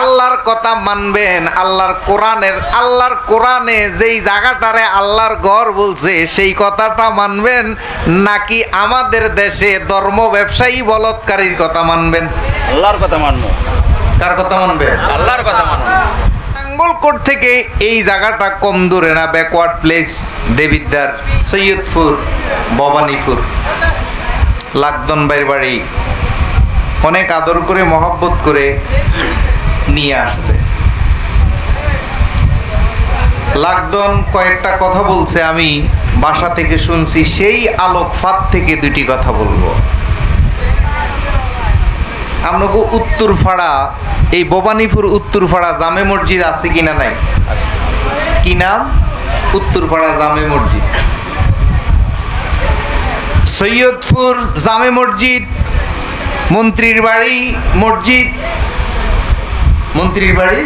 আল্লাহর কথা মানবেন আল্লাহর কোরআনের আল্লাহর কোরআনে যেই জায়গাটারে আল্লাহর ঘর বলছে সেই কথাটা মানবেন নাকি আমাদের দেশে ধর্ম ব্যবসায়ী বলৎকারীর কথা মানবেন? আল্লাহর কথা মানবো। কার কথা মানবেন? আল্লাহর কথা মানবো। নাঙ্গলকোট থেকে এই জায়গাটা কম দূরে না ব্যাকওয়ার্ড প্লেস দেবিদ্দার সৈয়দপুর ভবানীপুর। বাইর বাড়ি অনেক আদর করে মহব্বত করে নিয়ে আসছে। লাকদন কয়েকটা কথা বলছে, আমি বাসা থেকে শুনছি, সেই আলোক ফাঁদ থেকে দুটি কথা বলব। আপনাকে উত্তরপাড়া এই ভবানীপুর উত্তরপাড়া জামে মসজিদ আছে কিনা নাই? কি নাম? উত্তর উত্তরপাড়া জামে মসজিদ। সৈয়দপুর জামে মসজিদ, মন্ত্রীর বাড়ি মসজিদ মন্ত্রীর বাড়ি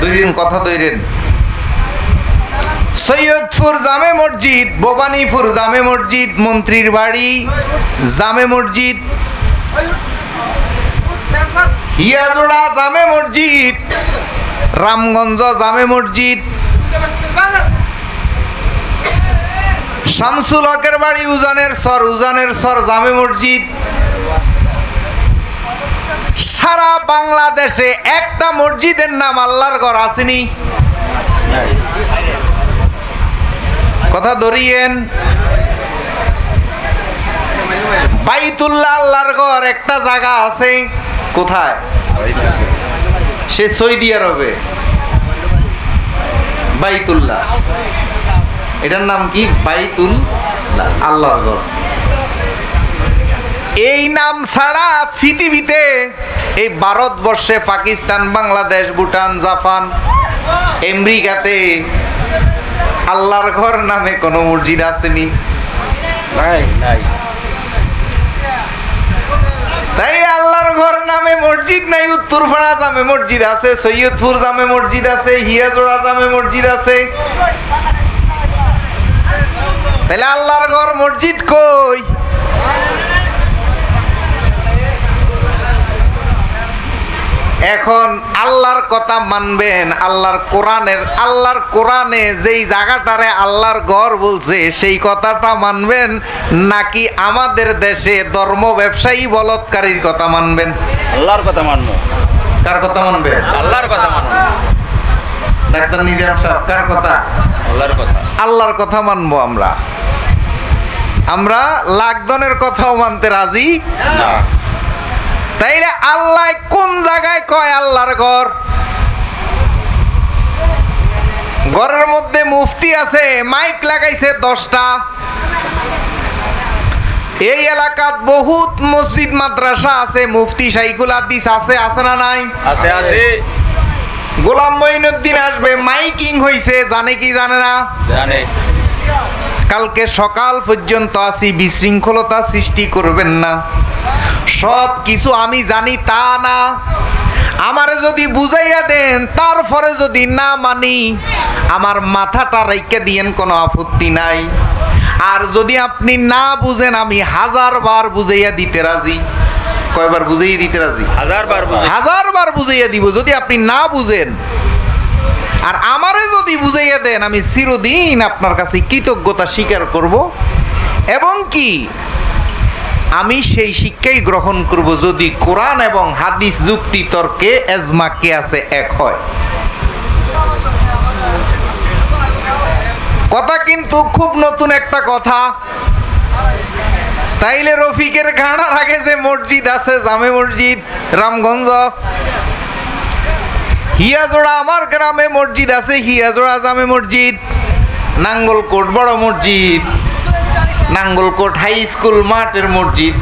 দৈরেন কথা দৈরেন সৈয়দপুর জামে মসজিদ, ভবানীপুর জামে মসজিদ, মন্ত্রীর বাড়ি, জামে মসজিদ। হিয়াজোড়া জামে মসজিদ, রামগঞ্জ জামে মসজিদ। শামসুল হকের বাড়ি উজানের সর উজানের সর জামে মসজিদ। সারা বাংলাদেশে একটা মসজিদের নাম আল্লাহর ঘর আসেনি। কথা ধরিয়েন। বাইতুল্লাহ আল্লাহর ঘর একটা জায়গা আছে, কোথায়? সে সৌদি আরবে। বাইতুল্লাহ। এটার নাম কি? বাইতুল আল্লাহর ঘর। এই নাম ছাড়া পৃথিবীতে এই ভারতবর্ষে পাকিস্তান বাংলাদেশ ভুটান জাপান আমেরিকাতে আল্লাহর ঘর নামে কোনো মসজিদ আসেনি। তাই আল্লাহর ঘর নামে মসজিদ নাই উত্তরপাড়া জামে মসজিদ আছে সৈয়দপুর জামে মসজিদ আছে হিয়াজোড়া জামে মসজিদ আছে। তাহলে আল্লাহর ঘর মসজিদ কই? এখন আল্লাহর কথা মানবেন আল্লাহর কোরআনের আল্লাহর কোরআনে যেই জায়গাটারে আল্লাহর ঘর বলছে সেই কথাটা মানবেন? নাকি আমাদের দেশে ধর্ম ব্যবসায়ী বলৎকারীর কথা মানবেন? আল্লাহর কথা মানবো। কার কথা মানবেন? আল্লাহর কথা মানবো। ডাক্তার কার কথা? আল্লাহর কথা। আল্লাহর কথা মানবো আমরা। আমরা লাকদনের কথাও মানতে রাজি? না। তাইলে আল্লাহ কোন জায়গায় কয় আল্লাহর ঘর? ঘরের মধ্যে মুফতি আছে মাইক লাগাইছে দশটা। এই এলাকাত বহুত মসজিদ মাদ্রাসা আছে মুফতি শাইকুল হাদিস আছে আছে না নাই? আছে আছে। গোলাম মঈনুদ্দিন আসবে মাইকিং হইছে জানে কি জানে না? জানে। কালকে সকাল পর্যন্ত আসি বিশৃঙ্খলতা সৃষ্টি করবেন না। সব কিছু আমি জানি তা না। আমারে যদি বুঝাইয়া দেন তারপরে যদি না মানি আমার মাথাটা রেখে দিয়েন কোনো আপত্তি নাই। আর যদি আপনি না বুঝেন আমি হাজার বার বুঝাইয়া দিতে রাজি। কয়বার বুঝাইয়া দিতে রাজি? হাজার বার হাজার বার বুঝাইয়া দিব যদি আপনি না বুঝেন। আর আমারে যদি বুঝাইয়া দেন আমি চিরদিন আপনার কাছে কৃতজ্ঞতা স্বীকার করব। এবং কি? আমি সেই শিক্ষাই গ্রহণ করব যদি কোরআন এবং হাদিস যুক্তি তর্কে এজমা কে আছে এক হয়। কথা কিন্তু খুব নতুন একটা কথা। তাইলে রফিকের ঘাড়ার আগে যে মসজিদ আছে, জামে মসজিদ, রামগঞ্জ। হিয়াজোড়া আমার গ্রামে মসজিদ আছে, হিয়াজোড়া জামে মসজিদ, নাঙ্গলকোট বড় মসজিদ। নাঙ্গলকোট হাই স্কুল, মাঠের মসজিদ,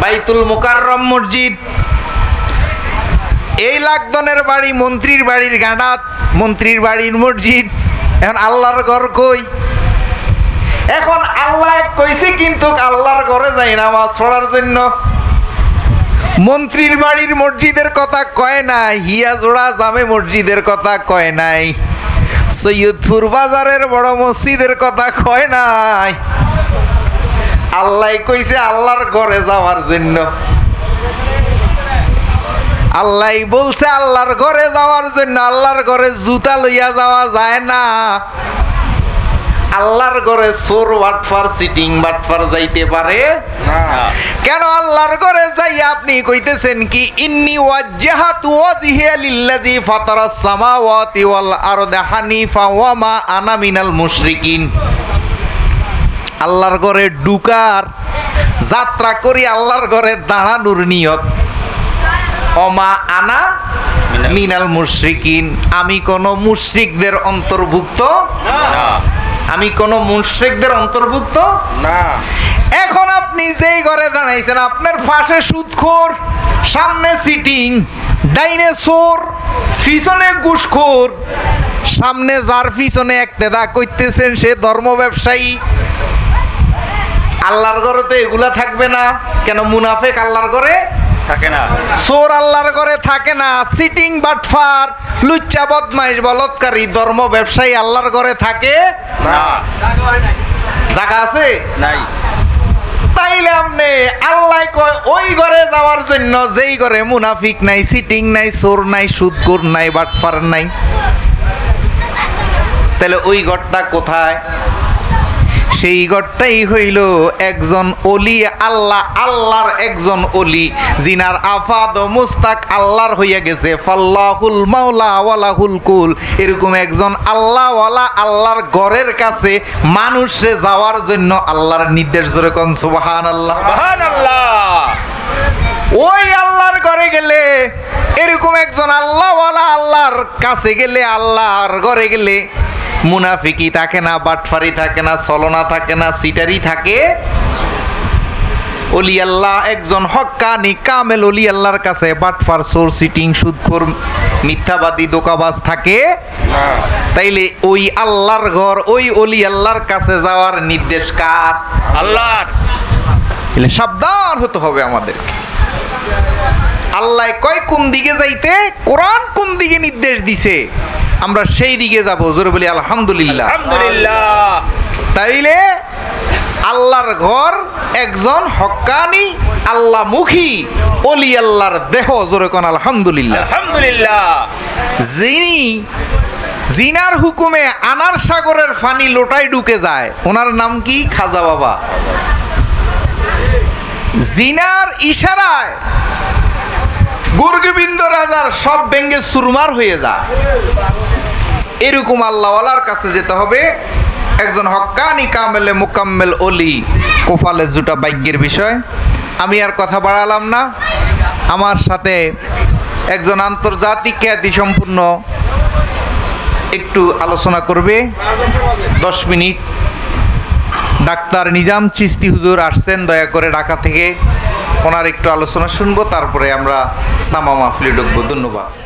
বাইতুল মোকাররম মসজিদ। এই লাকদনের বাড়ি, মন্ত্রীর বাড়ির গাঁডাত মন্ত্রীর বাড়ির মসজিদ। এখন আল্লাহর ঘর কই? এখন আল্লাহ কইছে কিন্তু আল্লাহর ঘরে যাই নামাজ পড়ার জন্য। মন্ত্রীর বাড়ির মসজিদের কথা কয় নাই হিয়াজোড়া জামে মসজিদের কথা কয় নাই। সৈয়দপুর বাজারের বড় মসজিদের কথা কয় নাই? আল্লাহ কইছে আল্লাহর ঘরে যাওয়ার জন্য। আল্লাহ বলছে আল্লাহর ঘরে যাওয়ার জন্য, আল্লাহর ঘরে জুতা লইয়া যাওয়া যায় না। আল্লাহর ঘরে চোর বাটফার সিটিং বাটফার যাইতে পারে না। কেন আল্লাহর ঘরে যাই আপনি কইতেছেন কি ইন্নি ওয়াজ্জাহাতু ওয়াজহিয়া লিল্লাযী ফাতারাস সামাওয়াতি ওয়াল আরদা হানিফা ওয়া মা আনা মিনাল মুশরিকিন। আল্লাহর ঘরে ডুকার যাত্রা করি আল্লাহর ঘরে দাঁড়ানোর নিয়ত। অমা আনা মিনাল- মিনাল মুশরিকিন। আমি কোন মুশরিকদের অন্তর্ভুক্ত না। আমি কোন মুশরিকদের অন্তর্ভুক্ত? না। এখন আপনি যেই ঘরে দাঁড়াইছেন আপনার পাশে সুদখোর সামনে সিটিং ডাইনে চোর পিছনে ঘুষখোর সামনে যার পিছনে একটেদা কইতেছেন সে ধর্ম ব্যবসায়ী। আল্লাহর ঘরে তো এগুলা থাকবে না। কেন মুনাফেক আল্লাহর ঘরে? থাকে না। চোর আল্লাহর ঘরে থাকে না। সিটিং বাটফার লুচ্চা বদমাইশ বলৎকারী ধর্ম ব্যবসায়ী আল্লাহর ঘরে থাকে? না। জায়গা আছে? নাই। তাইলে আপনি আল্লাহ কয় ওই ঘরে যাওয়ার জন্য যেই ঘরে মুনাফিক নাই সিটিং নাই চোর নাই সুদকুর নাই বাটফার নাই। তাহলে ওই ঘরটা কোথায়? সেই ঘরটাই হইল একজন অলি আল্লাহ আল্লাহর একজন অলি জিনার আফাদ ও মুস্তাক আল্লাহর হইয়া গেছে। ফাল্লাহুল মাওলা ওয়ালাহুল কুল। এরকম একজন আল্লাহওয়ালা আল্লাহর ঘরের কাছে মানুষে যাওয়ার জন্য আল্লাহর নির্দেশ জোরে কন সুবহান আল্লাহ সুবহানাল্লাহ। ওই আল্লাহর ঘরে গেলে এরকম একজন আল্লাহওয়ালা আল্লাহর কাছে গেলে আল্লাহর ঘরে গেলে মুনাফিকি থাকে না বাটফারি থাকে না চলনা থাকে না সিটারি থাকে। অলি আল্লাহ একজন হক্কানি কামেল অলি আল্লাহর কাছে বাটফার সোর সিটিং সুদখোর মিথ্যাবাদী দোকাবাজ থাকে। তাইলে ওই আল্লাহর ঘর ওই অলি আল্লাহর কাছে যাওয়ার নির্দেশ কার? আল্লাহর। সাবধান হতে হবে আমাদেরকে। আল্লাহ কয় কোন দিকে যাইতে? কোরআন কোন দিকে নির্দেশ দিছে? আমরা সেই দিকে যাব। জোরে বলি আলহামদুলিল্লাহ। তাইলে আল্লাহর ঘর একজন হক্কানি আল্লাহমুখী অলি আল্লাহর দেহ জোরে কোন আলহামদুলিল্লাহ। আলহামদুলিল্লাহ। যিনি জিনার হুকুমে আনার সাগরের ফানি লোটায় ঢুকে যায় ওনার নাম কি? খাজা বাবা। জিনার ইশারায় গুর্গবিন্দ রাজার সব ব্যঙ্গে সুরমার হয়ে যা। এরকম আল্লাহওয়ালার কাছে যেতে হবে। একজন হক্কানি কামেলে মুকাম্মেল অলি কোফালে জুটা বাইজ্ঞের বিষয়। আমি আর কথা বাড়ালাম না। আমার সাথে একজন আন্তর্জাতিক খ্যাতি সম্পূর্ণ একটু আলোচনা করবে। দশ মিনিট। ডাক্তার নিজাম চিস্তি হুজুর আসছেন, দয়া করে ঢাকা থেকে। ওনার একটু আলোচনা শুনব তারপরে আমরা সামা মাহফিলে ঢুকবো। ধন্যবাদ।